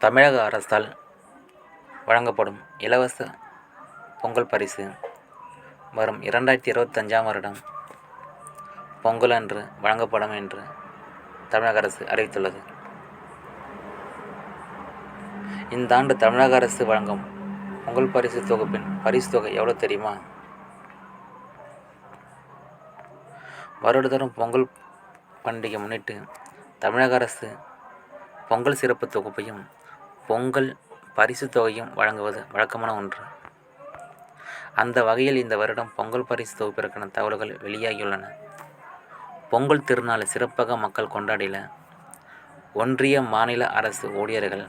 தமிழக அரசால் வழங்கப்படும் இலவச பொங்கல் பரிசு வரும் இரண்டாயிரத்தி இருபத்தஞ்சாம் வருடம் பொங்கல் அன்று வழங்கப்படும் என்று தமிழக அரசு அறிவித்துள்ளது. இந்த ஆண்டு தமிழக அரசு வழங்கும் பொங்கல் பரிசு தொகுப்பின் பரிசு தொகை எவ்வளோ தெரியுமா? வருடதோறும் பொங்கல் பண்டிகை முன்னிட்டு தமிழக அரசு பொங்கல் சிறப்பு தொகுப்பையும் பொங்கல் பரிசு தொகையும் வழங்குவது வழக்கமான ஒன்று. அந்த வகையில் இந்த வருடம் பொங்கல் பரிசு தொகுப்பிற்கான தகவல்கள் வெளியாகியுள்ளன. பொங்கல் திருநாளை சிறப்பாக மக்கள் கொண்டாடில ஒன்றிய மாநில அரசு ஊழியர்கள்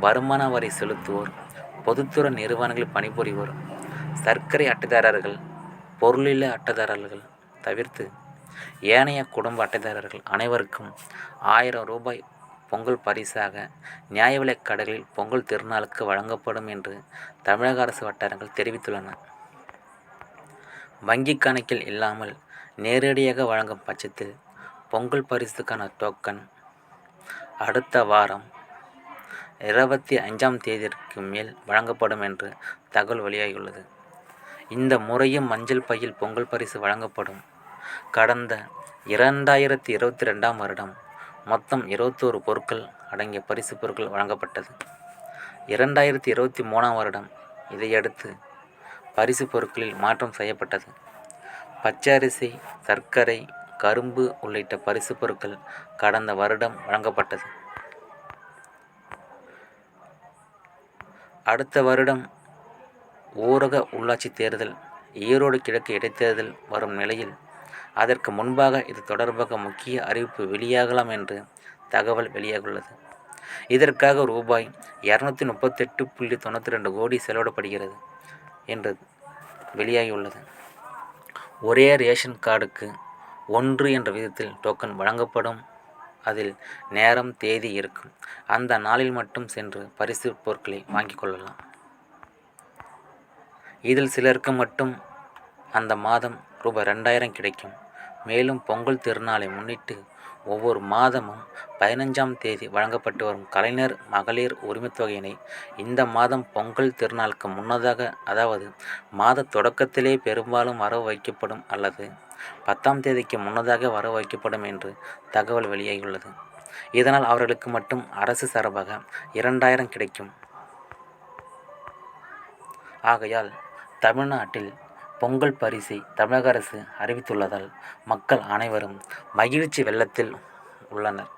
வருமான வரி செலுத்துவோர் பொதுத்துறை நிறுவனங்களில் பணிபுரிவோர் சர்க்கரை அட்டைதாரர்கள் பொருளில அட்டைதாரர்கள் தவிர்த்து ஏனைய குடும்ப அட்டைதாரர்கள் அனைவருக்கும் ஆயிரம் ரூபாய் பொங்கல் பரிசாக நியாய விலைக் கடைகளில் பொங்கல் திருநாளுக்கு வழங்கப்படும் என்று தமிழக அரசு வட்டாரங்கள் தெரிவித்துள்ளன. வங்கிக் கணக்கில் இல்லாமல் நேரடியாக வழங்கும் பட்சத்தில் பொங்கல் பரிசுக்கான டோக்கன் அடுத்த வாரம் இருபத்தி அஞ்சாம் தேதிக்கு மேல் வழங்கப்படும் என்று தகவல் வெளியாகியுள்ளது. இந்த முறையும் மஞ்சள் பையில் பொங்கல் பரிசு வழங்கப்படும். கடந்த இரண்டாயிரத்தி இருபத்தி ரெண்டாம் வருடம் மொத்தம் இருபத்தோரு பொருட்கள் அடங்கிய பரிசு பொருட்கள் வழங்கப்பட்டது. இரண்டாயிரத்தி இருபத்தி மூணாம் வருடம் இதையடுத்து பரிசு பொருட்களில் மாற்றம் செய்யப்பட்டது. பச்சரிசி சர்க்கரை கரும்பு உள்ளிட்ட பரிசு பொருட்கள் கடந்த வருடம் வழங்கப்பட்டது. அடுத்த வருடம் ஊரக உள்ளாட்சி தேர்தல் ஈரோடு கிழக்கு இடைத்தேர்தல் வரும் நிலையில் அதற்கு முன்பாக இது தொடர்பாக முக்கிய அறிவிப்பு வெளியாகலாம் என்று தகவல் வெளியாகியுள்ளது. இதற்காக ரூபாய் இரநூத்தி முப்பத்தெட்டு புள்ளி தொண்ணூற்றி ரெண்டு கோடி செலவிடப்படுகிறது என்று வெளியாகியுள்ளது. ஒரே ரேஷன் கார்டுக்கு ஒன்று என்ற விதத்தில் டோக்கன் வழங்கப்படும். அதில் நேரம் தேதி இருக்கும். அந்த நாளில் மட்டும் சென்று பரிசு பொருட்களை வாங்கிக் கொள்ளலாம். இதில் சிலருக்கு மட்டும் அந்த மாதம் ரூபாய் ரெண்டாயிரம் கிடைக்கும். மேலும் பொங்கல் திருநாளை முன்னிட்டு ஒவ்வொரு மாதமும் பதினஞ்சாம் தேதி வழங்கப்பட்டு வரும் கலைஞர் மகளிர் உரிமைத்தொகையினை இந்த மாதம் பொங்கல் திருநாளுக்கு முன்னதாக அதாவது மாத தொடக்கத்திலே பெரும்பாலும் வரவு வைக்கப்படும் அல்லது பத்தாம் தேதிக்கு முன்னதாக வரவு வைக்கப்படும் என்று தகவல் வெளியாகியுள்ளது. இதனால் அவர்களுக்கு மட்டும் அரசு சார்பாக இரண்டாயிரம் கிடைக்கும். ஆகையால் தமிழ்நாட்டில் பொங்கல் பரிசை தமிழக அரசு அறிவித்துள்ளதால் மக்கள் அனைவரும் மகிழ்ச்சி வெள்ளத்தில் உள்ளனர்.